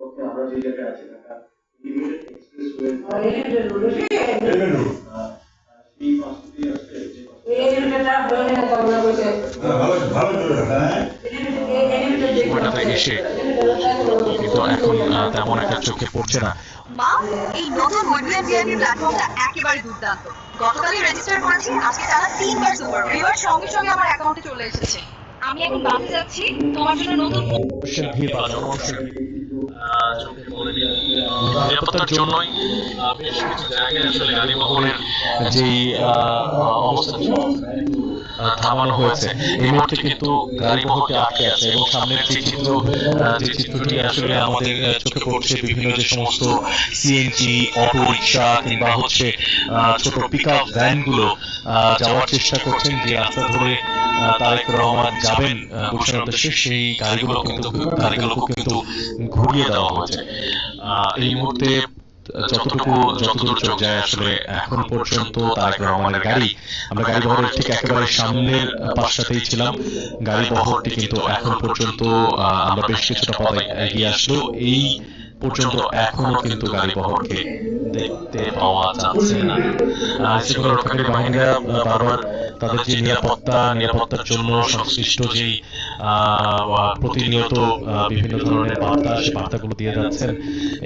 পক্ষে আমরা যে জায়গায় আছি Dhaka elevated expressway railway road সেই পাশে দিয়ে আসলে যে হয়ে হ্যাঁ, ভালো ভালো করে হ্যাঁ? এলিভেটেড এসে কিন্তু এখন তেমন একটা চোখে পড়ছে না। মা এই নতুন উইডমিয়ান বিআরবি প্ল্যাটফর্মটা একেবারে দুর্দান্ত। গতকালই রেজিস্টার করেছি আজকে টানা তিনবার সুপার রিওয়ার্ড সঙ্গে সঙ্গে আমার অ্যাকাউন্টে চলে এসেছে। আমি এখন বাসে যাচ্ছি তোমার জন্য নতুন ভিড় জনমানুষের ভিড়, আহ, চোখে পড়েনি। নিরাপত্তার জন্যই বেশ কিছু জায়গায় আসলে গাড়ি বহনের যেই অবস্থা থামানো হয়েছে। এই মুহূর্তে কিন্তু গাড়ি বহরটি আটকে আছে এবং সামনের যে চিত্র যে চিত্রটি আসলে আমাদের চোখে পড়ছে বিভিন্ন যে সমস্ত সিএনজি অটো রিক্সা কিংবা হচ্ছে ছোট পিক আপ ভ্যানগুলো যাওয়ার চেষ্টা করছেন যে রাস্তা ধরে তারেক রহমান যাবেন গুলশানের উদ্দেশ্যে সেই গাড়িগুলো কিন্তু গাড়িগুলোকে কিন্তু ঘুরিয়ে দেওয়া হয়েছে। এই মুহূর্তে যতটুকু যতদূর চোখ যায় আসলে এখন পর্যন্ত তারেক রহমানের গাড়ি আমরা গাড়ি বহরের ঠিক একেবারে সামনের পাশটাতেই ছিলাম। গাড়ি বহরটি কিন্তু এখন পর্যন্ত আমরা বেশ কিছুটা পথ এগিয়ে আসলো এই পর্যন্ত এখনও কিন্তু গাড়ি বহরকে দেখতে পাওয়া যাচ্ছে না। শৃঙ্খলা রক্ষাকারী বাহিনীরা বারবার তাদের যে নিরাপত্তা, নিরাপত্তার জন্য সংশ্লিষ্ট যেই প্রতিনিয়ত বিভিন্ন ধরনের বার্তা, সে বার্তাগুলো দিয়ে যাচ্ছেন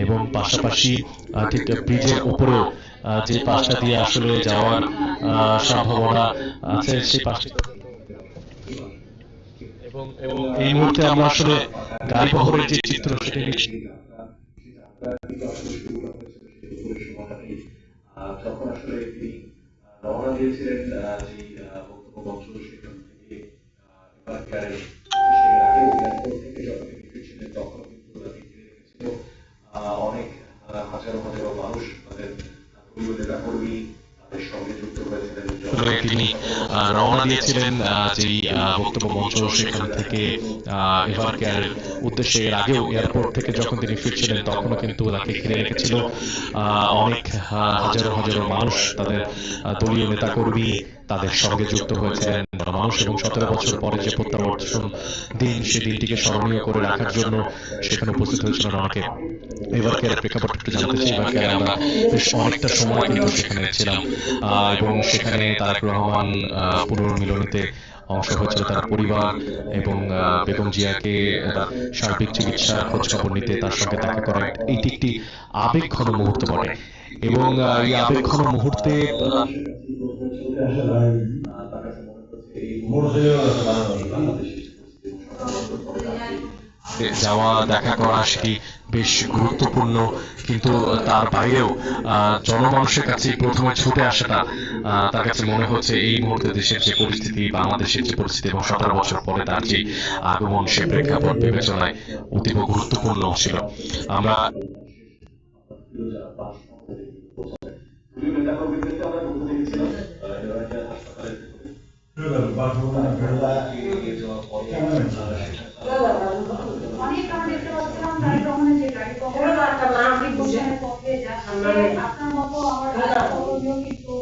এবং পাশাপাশি ঠিক ব্রিজের উপরেও যে পাশটা দিয়ে আসলে যাওয়ার সম্ভাবনা আছে, সেই পাশটি এই মুহূর্তে আমরা আসলে গাড়ি বহরের যে চিত্র, সেটা যখন আসলে তিনি আহ, রওনা দিয়েছিলেন আহ, যে আহ, বক্তব্য মঞ্চ সেখান থেকে তিনি রওনা দিয়েছিলেন যেই বক্তব্য মঞ্চ সেখান থেকে এভার কেয়ারের উদ্দেশ্যে। এর আগেও এয়ারপোর্ট থেকে যখন তিনি ফিরছিলেন, তখনও কিন্তু তাকে ঘিরে রেখেছিল অনেক হাজারো হাজারো মানুষ, তাদের দলীয় নেতাকর্মী তাদের সঙ্গে যুক্ত হয়েছিলেন। মানুষ এবং সতেরো বছর পরে যে প্রত্যাবর্তন দিন, সেই দিনটিকে স্মরণীয় করে রাখার জন্য সেখানে উপস্থিত হয়েছিলেন অনেকে এবার কেয়ারের প্রেক্ষাপট একটু জানতে চাই, এবার কেয়ারে আমরা বেশ অনেকটা সময় কিন্তু সেখানে ছিলাম। এবং সেখানে তারেক রহমান পুনর্মিলনীতে অংশ হয়েছিল তার পরিবার এবং বেগম জিয়াকে তার সার্বিক চিকিৎসা খোঁজ খবর নিতে তার সঙ্গে দেখা করা এইটি একটি আবেগঘন মুহূর্ত বটে। এবং এই আবেগঘন মুহূর্তে যাওয়া, দেখা করা সেটি বেশ গুরুত্বপূর্ণ, কিন্তু তার বাইরেও জনমানুষের কাছে প্রথমে ছুটে আসাটা তার কাছে মনে হচ্ছে এই মুহূর্তে দেশের যে পরিস্থিতি বাংলাদেশের যে পরিস্থিতি এবং সতেরো বছর পরে তার যে আগমন সে প্রেক্ষাপট বিবেচনায় অতীব গুরুত্বপূর্ণ ছিল। আমরা আপনার মতো আমার কিন্তু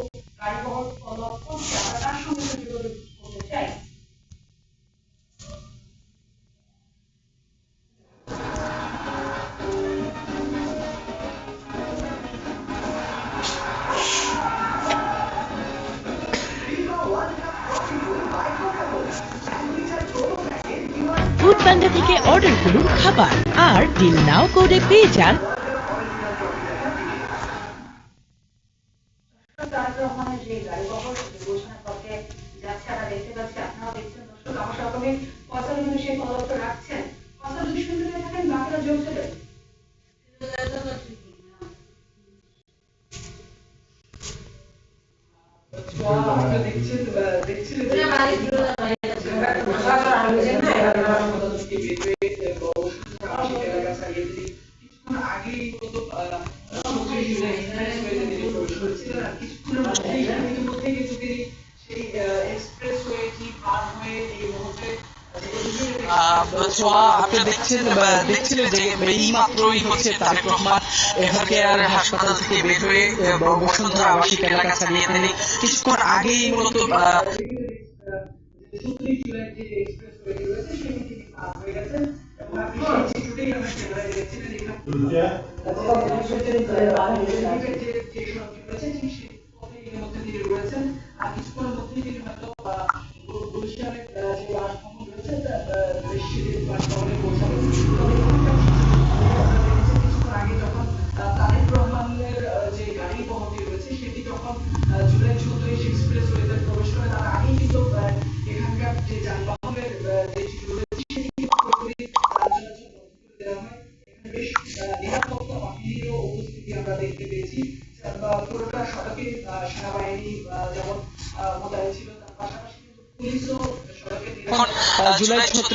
পান্ডা থেকে অর্ডার করুন খাবার। আর ডিল নাও কোডে পেয়ে যান। তারেক রহমানের আপনি দেখছেন দেখছিলেন যে এই মাত্রই হচ্ছে তারেক রহমান এভাবে আর হাসপাতাল থেকে বের হয়ে বসুন্ধরা আবাসিক এলাকা ছাড়িয়ে তিনি কিছুক্ষণ আগেই মূলত হয়ে গেছেন এবং আপনি সেই আমরা ক্যামেরায় দেখছিলেন এখানে দুইটা যে যে সড়কটি রয়েছে ঠিক সেই পথে এর মধ্যে দিয়ে রয়েছেন আর কিছুক্ষণের মধ্যেই তিনি হয়তো আহ, গুলশানের যে বাসভবন রয়েছে তা, বাসভবনে পৌঁছাবেন কিছুক্ষণ আগে যখন তারেক রহমানের যে গাড়ি বহরটি রয়েছে সেটি যখন জুলাই চৌত্রিশ এক্সপ্রেস ওয়েতে প্রবেশ করে তার আগেই কিন্তু এখানকার যে যানবাহনের উপস্থিতি আমরা দেখতে পেয়েছি। পুরোটা সড়কে সেনাবাহিনী যেমন মোতায়েন ছিল, তার পাশাপাশি পুলিশও সড়কে জুলাই